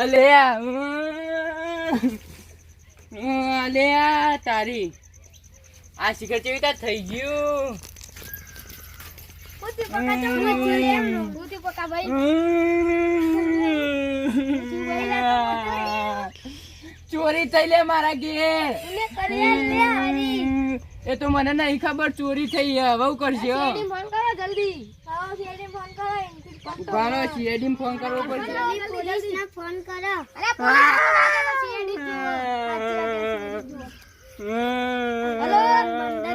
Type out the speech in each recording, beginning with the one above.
અલે આ, ઉમ, તારી. આ શિખર ચેવી રીતે થઈ ગયું? ચોરી થઈ લે મારા ઘેર. એ તો મને નહીં ખબર ચોરી થઈ. હવે કરશે ફોન કરો જલ્દી. ફોન કરો. ઉભારો સીએડી ફોન કરવો પડશે. પોલીસ ને ફોન કરો. અરે પોલીસ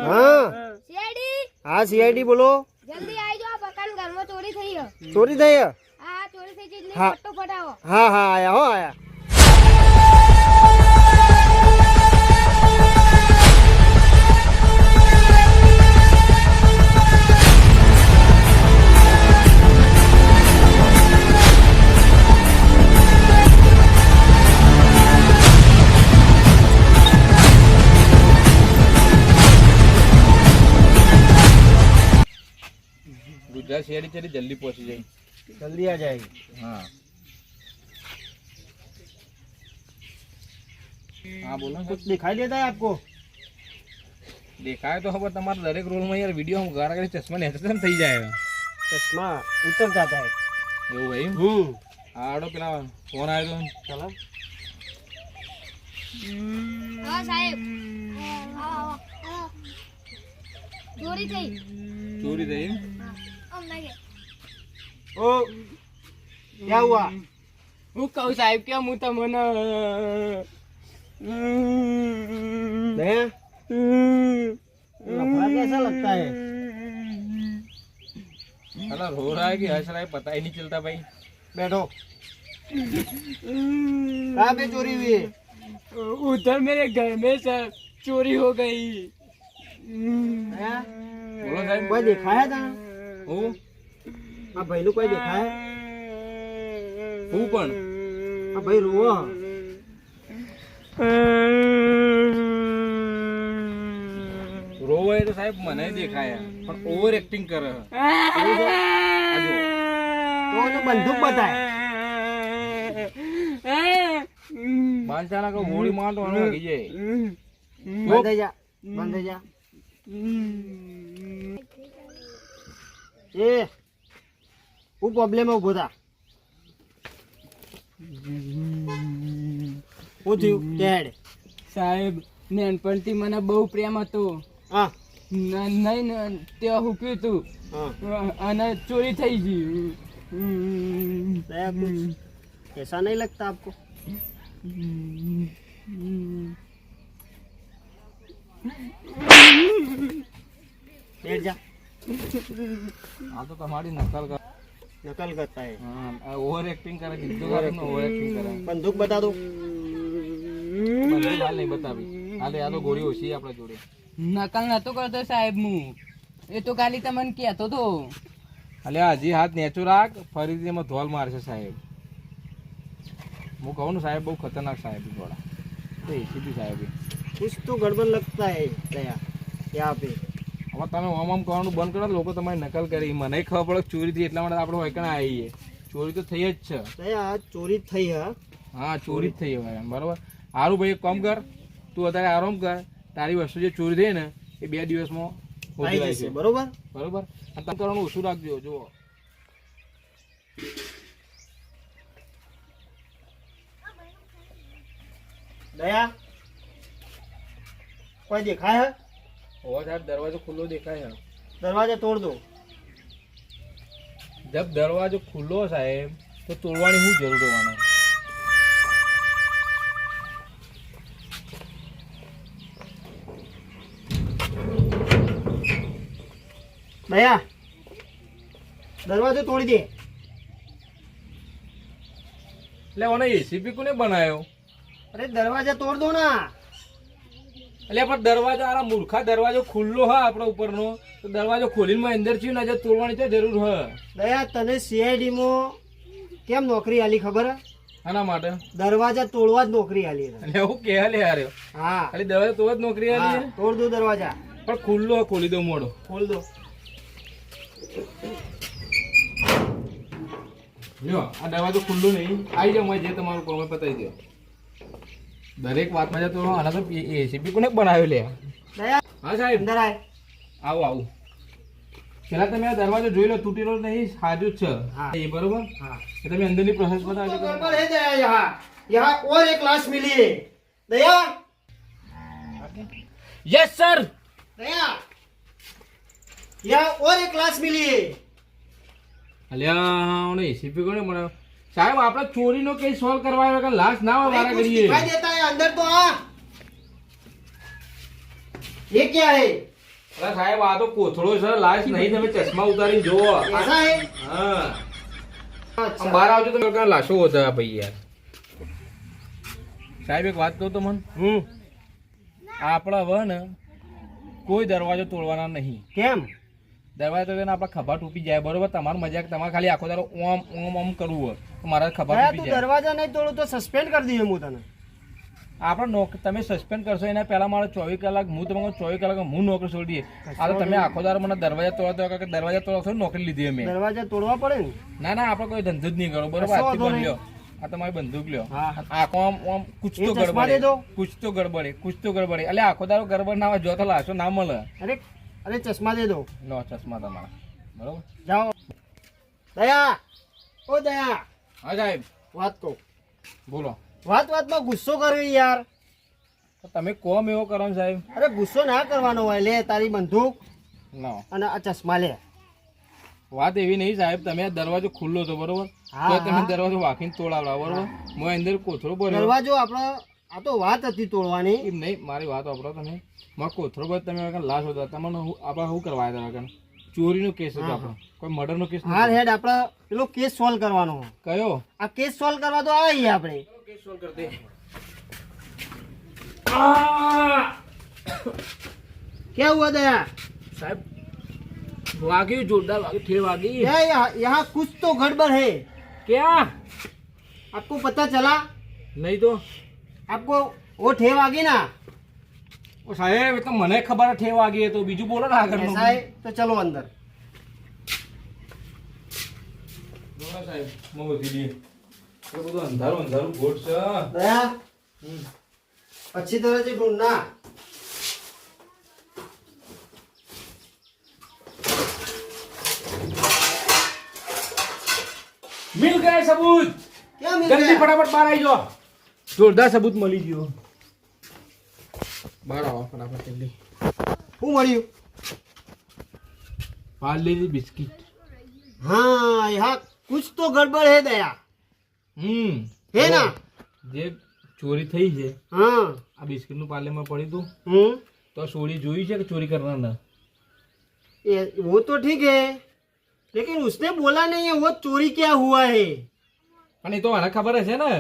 હા. સીએડી હા સીઆઈડી બોલો. જલ્દી આવી જાઓ પકાન ઘરમાં ચોરી થઈ છે ચોરી થઈ હે? હા ચોરી થઈ છે એટલે ફટો ફટાવો. હા હા આયા હો આયા. ગુજરાત શહેરી છે એટલે જલ્દી પહોંચી જાય जल्दी आ जाएगी હા હા બોલો ને. कुछ दिखाई देता है आपको દેખાય તો ખબર તમારા દરેક રોલમાં યાર વિડીયો ગારા કરી ચશ્મા ને કેમ થઈ જાય चश्मा उतर जाता है એવું ભાઈ हम्म હા આડો પેલા ફોન આવ્યો તો चलो હા સાહેબ આવો, આવો, આવો. ચોરી થઈ ચોરી થઈ એમ? અમને કે ओ क्या हुआ હું કહું સાહેબ કે હું તમને दया लफड़ा कैसा लगता है साला रो रहा है कि हंस रहा है पता ही नहीं चलता भाई बैठो कहाँ पे चोरी हुई है उधर मेरे घर में सर चोरी हो गई दया, બોલો સાહેબ कोई देखा है था આ ભાઈનું કોઈ દેખાય? હું પણ? આ ભાઈ રોવો. રોવો તો સાહેબ મને દેખાય. પણ ઓવર એક્ટિંગ કરે બંદૂક બતાય. બાંચાના કો ગોળી મારતો અને લાગી એ હું પ્રોબ્લેમ ઊભો થા. હું થયું? કેડ? સાહેબ નાનપણથી મને બહુ પ્રેમ હતો. હા. નહીં ત્યાં હુક્યું તું અને ચોરી થઈ ગઈ. પૈસા નહીં લગતા આપકો? બેઠ જા. આ તો તમારી નકલ કર નકલ કરતા હે હા ઓવર એક્ટિંગ કરે કીધું કરે ઓવર એક્ટિંગ કરે. બંદૂક બતા દો. બંદૂક હાલ નહીં બતાવી. હાલે આ તો ગોળી ઓછી આપણા જોડે. નકલ નતો કરતો સાહેબ હું એ તો ખાલી તમને કહેતો તો. અલે હજી હાથ નેચો રાખ ફરીથી એમાં ધોલ મારશે સાહેબ. હું કહું ને સાહેબ બહુ ખતરનાક સાહેબ થોડા. એ સીધી સાહેબ કુછ તો ગડબડ લગતા હે દયા. યા પે હવે તમે ઓમ ઓમ કરવાનું બંધ કરો લોકો તમારી નકલ કરી. મને ખબર પડે ચોરી થઈ એટલા માટે આપણે વૈકણ આવીએ ચોરી તો થઈ જ છે. ચોરી થઈ હા. હા ચોરી જ થઈ હવે બરોબર. સારું ભાઈ કોમ કર. તું અત્યારે આરામ કર. તારી વસ્તુ જે ચોરી થઈ ને એ બે દિવસમાં હોઈ છે. બરોબર? બરોબર? તમે કરવાનું ઓછું રાખજો જુઓ. દયા કોઈ દેખાય દરવાજો ખુલ્લો તોડ દો. દરવાજો ખુલ્લો સાહેબ તો તોડવાની શું જરૂર હોવાનો? દયા દરવાજો તોડી દે. એટલે ઓને એસીપી કોને બનાવ્યો અરે દરવાજા તોડ દો ના. એટલે પણ દરવાજો આ મૂર્ખા દરવાજો ખુલ્લો હા આપણા ઉપરનો. તો દરવાજો ખોલીને માં અંદર થયું નજર તોડવાની તો જરૂર હ. દયા તને સીઆઈડી માં કેમ નોકરી આલી ખબર હે? આના માટે? દરવાજા તોડવા જ નોકરી આલી. એટલે હું કે લે હારે. હા. ખાલી દરવાજા તોડવા જ નોકરી આલી તોડ દો દરવાજા. પણ ખુલ્લો હે, ખોલી દો મોડો. ખોલ દો. જો આ દરવાજો ખુલ્લો નહીં. આવી મેં જે તમારું કોમે પતાવી દો દરેક વાતમાં જતો રહો આના તો એસીપી કોને બનાવ્યો લે દયા હા સાહેબ અંદર આય આવો આવું પેલા તમે આ દરવાજો જોઈ લો તૂટેલો નહીં સાજુ જ હા. છે એ બરોબર हाँ એ તમે અંદરની પ્રોસેસ બતાવજો तो गड़बड़ है दया यहाँ यहाँ और एक लाश मिली है दया યસ સર दया यहाँ और एक लाश मिली है અલ્યા એસીપી કોને બનાવ્યો સાહેબ આપણે ચોરીનો કેસ સોલ્વ કરવા આવ્યા કે લાશ ના હોય अरे વારા कुछ અંદર તો આ. એ ક્યાં હે? અલા સાહેબ આ તો કોથળો છે લાશ નહીં તમે ચશ્મા ઉતારી જોવો એસા હા. બહાર આવજો તો કઈ લાશો હોતા ભાઈ યાર. સાહેબ એક વાત કહું તો મન? હું આપણા હવે ને કોઈ દરવાજો તોડવાના નહીં. કેમ? દરવાજો તોડીને આપણે ખભા ટૂપી જાય બરોબર? તમારું મજાક તમારે ખાલી આખો તારો ઓમ ઓમ ઓમ કરવું હોય. મારા ખભા દરવાજા નહીં તોડું તો સસ્પેન્ડ કરી દઈએ હું તને. આપણે નોક તમે સસ્પેન્ડ કરશો એના પહેલાં મારે ચોવીસ કલાક હું તમારો ચોવીસ કલાક હું નોકરી છોડીએ આ તો તમે આખો દાર મને દરવાજા તોડવા તો કે દરવાજા તોડવા નોકરી લીધી અમે. દરવાજા તોડવા પડે ના? ના આપણે કોઈ ધંધો જ નહીં કરો બરોબર આ તમારી બંદૂક લ્યો. આખો આમ આમ કુછ તો ગડબડે. કુછ તો ગડબડે કુછ તો ગડબડે. એટલે આખો દારો ગડબડ ના જો તો લાશો ના મળે. અરે અરે ચશ્મા દે દો લો ચશ્મા તમારા. બરોબર? જાઓ. દયા! ઓ દયા! હા સાહેબ. વાત કહો. બોલો. વાત વાતમાં ગુસ્સો કર્યો યાર. તમે કોમ એવો કરો સાહેબ. અરે ગુસ્સો ના કરવાનો હોય લે તારી બંદૂક અને આ ચશ્મા લે. વાત એવી નહીં સાહેબ તમે દરવાજો ખુલ્લો હતો બરોબર? તો તમે દરવાજો વાંખીને તોડાવડા બરોબર? હું. અંદર કોથળો ભર્યો. દરવાજો આપણો આ તો વાત હતી તોડવાની. એમ નહીં મારી વાત વાપરો તમે. માં કોથળો ભર તમે વગર લાશ હતા તમને આપણે શું કરવા આવ્યા વગર ચોરીનો કેસ હતો આપણો. કોઈ મર્ડરનો કેસ હા હેડ આપણે પેલો કેસ સોલ્વ કરવાનો. કયો? આ કેસ સોલ્વ કરવા તો આવી આપણે. કેસ સોલ્વ કરી દે क्या हुआ दया સાહેબ વાગ્યું જોરદાર વાગ્યું ઠેર વાગી क्या यहाँ यहाँ कुछ तो गड़बड़ है ક્યાં आपको पता चला નહીં તો आपको वो ठेव आ गई ना ઓ સાહેબ એ તો મને ખબર છે ઠેર વાગી એ તો બીજું બોલો ને આગળ ऐसा है तो चलो अंदर સાહેબ મો દીદી એ બધું અંધારું અંધારું ગોટ છે दया अच्छी तरह से ढूंढना મિલ ગયા સબૂત क्या मिल જલ્દી गया ફટાફટ બહાર આવી જાઓ જોરદાર સબૂત મળી ગયો બહાર આવો ફટાફટ જલ્દી હું મળ્યું પાર્લેજી બિસ્કિટ हाँ यहाँ कुछ तो गड़बड़ है दया હમ है ना જે ચોરી થઈ છે हाँ આ બિસ્કિટનું પાર્લેમાં પડ્યું હતું हम्म તો ચોરી જોઈ છે કે ચોરી કરનાર ये वो तो ठीक है लेकिन उसने बोला नहीं है वो चोरी क्या हुआ है પણ એ તો મને ખબર હશે ને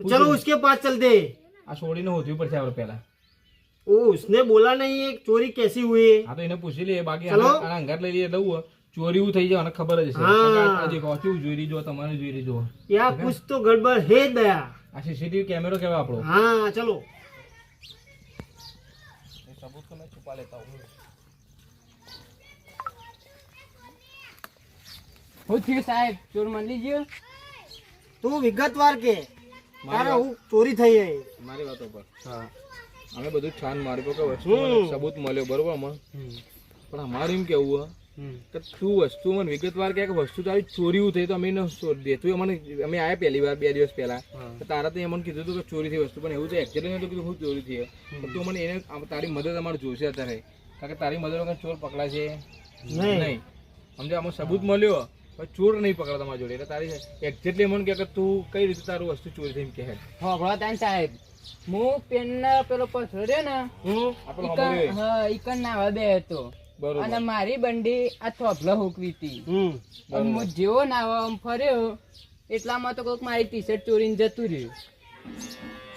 तो चलो उसके पास चलते આ છોડીને હોધવી પડશે આપણે પહેલા वो उसने बोला नहीं है ચોરી कैसी हुई है હા તો એને પૂછી લઈએ બાકી ચલો. આના આના અંગાત લઈ લઈએ લઉં ચોરી થઈ જાય ખબર જ છે. આજે કોચું જોઈ લીજો તમારે જોઈ લીજો યા કુછ તો ગડબડ હે દયા. આ સીસીટીવી કેમેરો કેવા આપણો? હા ચલો. એ સબૂત તો મેં છુપા લેતા હું હું સાહેબ? ચોર મારી લીજીએ તું વિગતવાર કે. તારા હું ચોરી થઈ ગઈ મારી વાતો પર. હા. અમે બધું છાન માર્યો કે વસ્તુ સબૂત મળ્યો બરોબર પણ અમારે એમ કેવું હા? કે તું વસ્તુ મને વિગતવાર ક્યાંક કે વસ્તુ તારી ચોરી થઈ તો અમે શોધ અમને અમે આયા પહેલી વાર બે દિવસ પહેલા. તારા તો મને કીધું હતું કે ચોરી થઈ વસ્તુ પણ એવું તો એક્ચ્યુઅલી નતું કીધું હું ચોરી થઈ તો મને એને તારી મદદ અમારે જોશે અત્યારે. કારણ કે તારી મદદ વગર ચોર પકડાય છે નહીં. નહીં. સમજે આમાં સબૂત મળ્યો. ચોર નહીં પકડા તમારા જોડે. એટલે તારી એક્ઝેક્ટલી મને કે તું કઈ રીતે તારું વસ્તુ ચોરી થઈ કહે. હોભળો તાન સાહેબ હું પેનના પેલો પથરો ને હું. હા ઈકન નાવા બે હતો. અને મારી બંડી આ થોભલો હુકવી હતી. જેવો નાવા ફર્યો એટલામાં તો કોઈક મારી ટી શર્ટ ચોરીને જતું રહ્યું.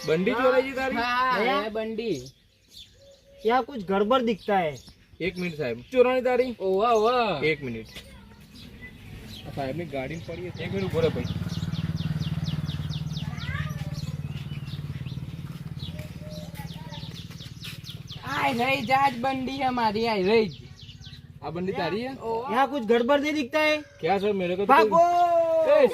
બંડી ચોરાઈ ગઈ તારી? હા બંડી. ત્યાં કુછ ગડબડ દિખતા હે એક મિનિટ સાહેબ. ચોરાણી તારી? ઓવા ઓવા. એક મિનિટ. સાહેબની ગાડી પડી એક મિનિટ ઊભો ભાઈ. આય રહી જાજ બંડી અમારી આય રહી बंदी तारी है यहाँ कुछ गड़बड़ नहीं दिखता है क्या सर मेरे को भागो ए,